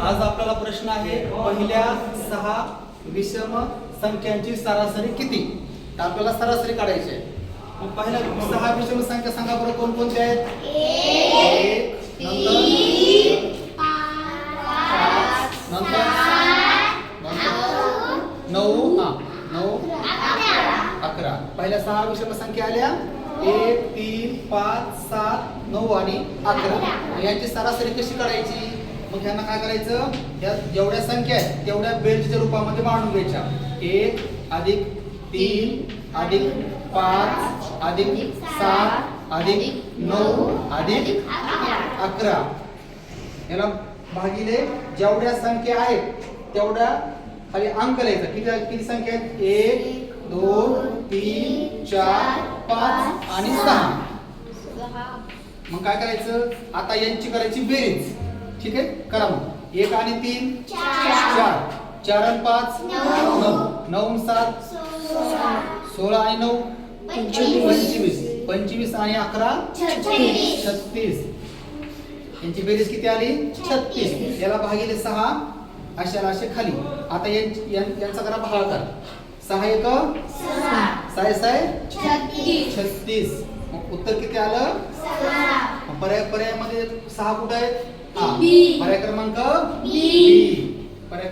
आज आपल्याला प्रश्न आहे पहिल्या सहा विषम संख्यांची सरासरी किती? आपल्याला सरासरी काढायची आहे. मग पहिल्या सहा विषम संख्या सांगा बरं कोणकोणत्या आहेत? नंतर? नऊ हा नऊ अकरा. पहिल्या सहा विषम संख्या आल्या. एक तीन पाच सात नऊ आणि अकरा. यांची सरासरी कशी काढायची? मग ह्यांना काय करायचं? या जेवढ्या संख्या आहेत तेवढ्या बेल्टच्या रूपामध्ये मांडून घ्यायच्या. एक अधिक तीन अधिक पाच अधिक सात अधिक नऊ अधिक अकरा. याला भागिले जेवढ्या संख्या आहेत तेवढ्या खाली अंक लिहायचा. किती किती संख्या आहेत? एक दोन तीन चार पाच आणि सहा. मग काय करायचं? आता यांची करायची बेरीज. ठीक आहे? करा मग. एक आणि तीन? चार. चार. आणि पाच? नऊ. नऊ. सात? सोळा. आणि नऊ? पंचवीस. पंचवीस. आणि अकरा? छत्तीस. यांची बेरीज किती आली? छत्तीस. याला भागिले सहा. अशाला असे खाली. आता यांचा करा भागाकार. सहा एक? साय साय छत्तीस. मग उत्तर किती आलं मग पर्याय पर्यायामध्ये सहा कुठे आहेत हा. बी. पर्याय क्रमांक बी. बी. पर्याय क्रमांक